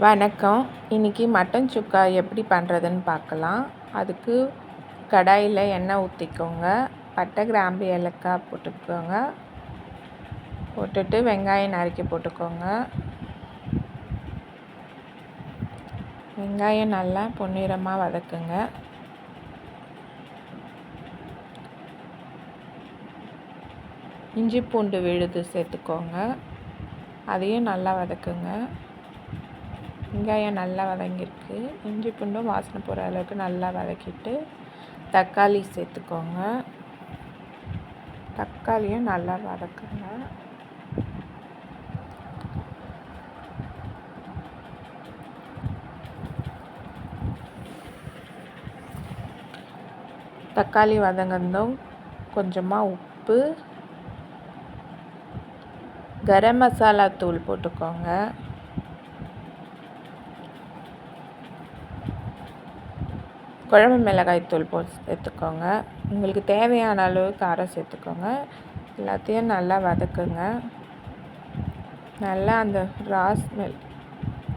வணக்கம். இன்றைக்கி மட்டன் சுக்கா எப்படி பண்ணுறதுன்னு பார்க்கலாம். அதுக்கு கடாயில் எண்ணெய் ஊற்றிக்கோங்க பட்டை கிராம்பு ஏலக்காய் போட்டுக்கோங்க. போட்டுட்டு வெங்காயம் நறுக்கி போட்டுக்கோங்க. வெங்காயம் நல்லா பொன்னிறமாக வதக்குங்க. இஞ்சி பூண்டு விழுது சேர்த்துக்கோங்க. அதையும் நல்லா வதக்குங்க. வெங்காயம் நல்லா வதங்கியிருக்கு. இஞ்சி பூண்டும் வாசனை போகிற அளவுக்கு நல்லா வதக்கிட்டு தக்காளி சேர்த்துக்கோங்க. தக்காளியும் நல்லா வதக்குங்க. தக்காளி வதங்கந்தும் கொஞ்சமாக உப்பு கரம் மசாலா தூள் போட்டுக்கோங்க. குழம்பு மிளகாய்த்தூள் போ போட்டு சேர்த்துக்கோங்க. உங்களுக்கு தேவையான அளவு காரம் சேர்த்துக்கோங்க. எல்லாத்தையும் நல்லா வதக்குங்க. நல்லா அந்த ராஸ் ஸ்மெல்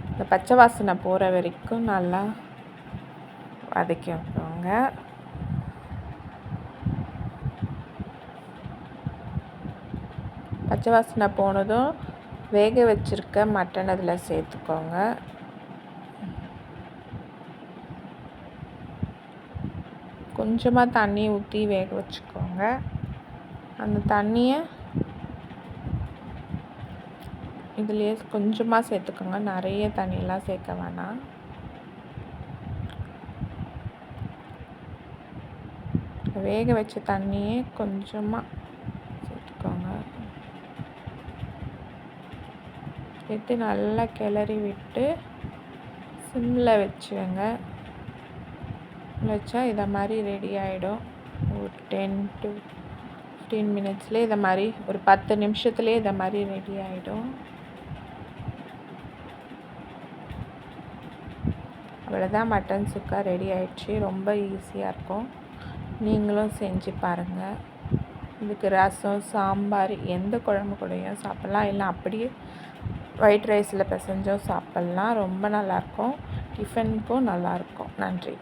இந்த பச்சை வாசனை போகிற வரைக்கும் நல்லா வதக்கிக்கோங்க பச்சை வாசனை போனதும் வேக வச்சுருக்க மட்டன் அதில் சேர்த்துக்கோங்க. கொஞ்சமாக தண்ணி ஊற்றி வேக வச்சுக்கோங்க. அந்த தண்ணியை இதுலேயே கொஞ்சமாக சேர்த்துக்கோங்க. நிறைய தண்ணியெலாம் சேர்க்க வேணாம். வேக வச்ச தண்ணியே கொஞ்சமாக சேர்த்துக்கோங்க. சேர்த்து நல்லா கிளறி விட்டு சிம்மில் வச்சுங்க வச்சா இதை மாதிரி ரெடி ஆகிடும் ஒரு டென் டு ஃபிஃப்டீன் மினிட்ஸ்லேயே இதை மாதிரி ஒரு பத்து நிமிஷத்துலேயே இதை மாதிரி ரெடி ஆகிடும் அவ்வளோதான் மட்டன் சுக்கா ரெடி ஆயிடுச்சு. ரொம்ப ஈஸியாக இருக்கும். நீங்களும் செஞ்சு பாருங்கள் இதுக்கு ரசம் சாம்பார் எந்த குழம்பு கூடயும் சாப்பிட்லாம். இல்லை அப்படியே ஒயிட் ரைஸில் பிசைஞ்சும் சாப்பிட்லாம். ரொம்ப நல்லாயிருக்கும் டிஃபனுக்கும் நல்லாயிருக்கும் நன்றி.